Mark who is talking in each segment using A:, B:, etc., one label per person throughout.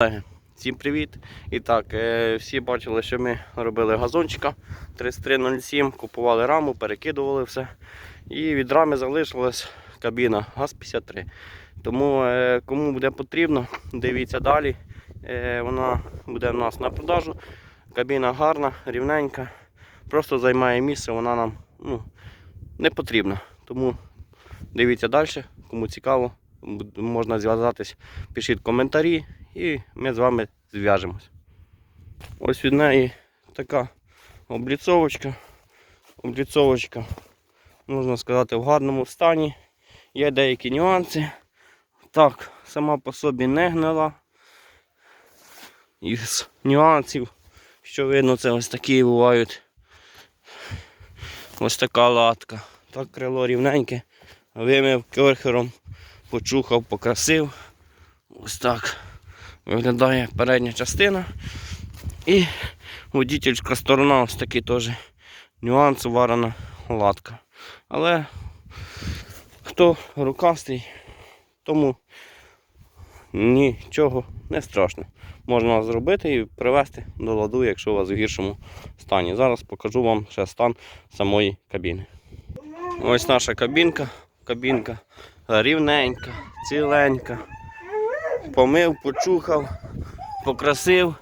A: Колеги, Всім привіт! І так, е, всі бачили, що ми робили газончика 3307, купували раму, перекидували все. І від рами залишилась кабіна ГАЗ-53. Тому е, кому буде потрібно, дивіться далі. Е, Вона буде в нас на продажу. Кабіна гарна, рівненька. Просто займає місце, вона нам ну, не потрібна. Тому дивіться далі, кому цікаво, можна зв'язатись, пишіть коментарі і ми з вами зв'яжемось. Ось від неї така обліцовочка. Обліцовочка, можна сказати, в гарному стані. Є деякі нюанси. Так, сама по собі не гнила. Із нюансів, що видно, це ось такі бувають. Ось така латка. Так крило рівненьке. Вимив керхером, почухав, покрасив. Ось так виглядає передня частина. І водительська сторона ось такий теж нюанс варена латка. Але хто рукастий, тому нічого не страшно. Можна зробити і привести до ладу, якщо у вас в гіршому стані. Зараз покажу вам ще стан самої кабіни. Ось наша кабінка. Кабінка рівненька, ціленька. Помив, почухав, покрасив,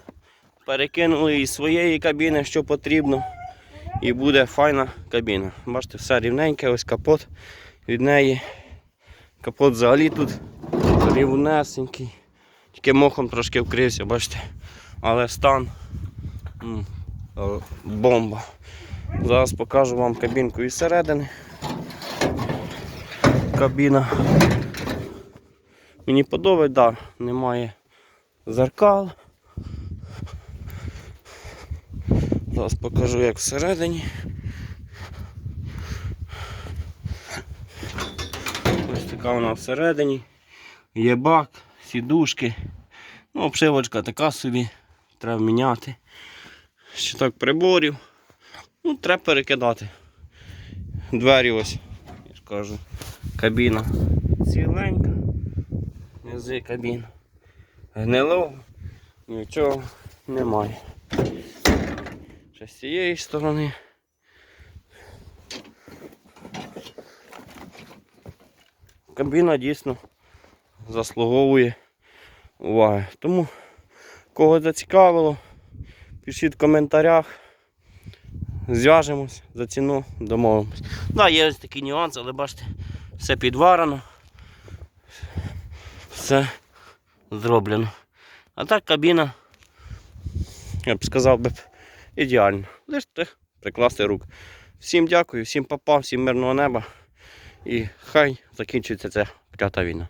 A: перекинули із своєї кабіни, що потрібно. І буде файна кабіна. Бачите, все рівненьке, ось капот від неї. Капот взагалі тут рівнесенький. Тільки мохом трошки вкрився, бачите. Але стан бомба. Зараз покажу вам кабінку із середини. Кабіна. Мені подобається, да, немає зеркал. Зараз покажу як всередині. Ось така вона всередині. Є бак, сідушки. Ну, обшивочка така собі, треба міняти. Ще так приборів. Ну, треба перекидати. Двері ось, я ж кажу, кабіна ціленька. Низи кабін. Гнилого, нічого немає. Ще з цієї сторони. Кабіна дійсно заслуговує уваги. Тому, кого зацікавило, пишіть в коментарях. Зв'яжемось за ціну, домовимось. Да, є ось такі нюанси, але бачите, все підварено. Все зроблено. А так кабіна, я б сказав би, ідеальна. Лише прикласти рук. Всім дякую, всім папа, всім мирного неба. І хай закінчиться ця клята війна.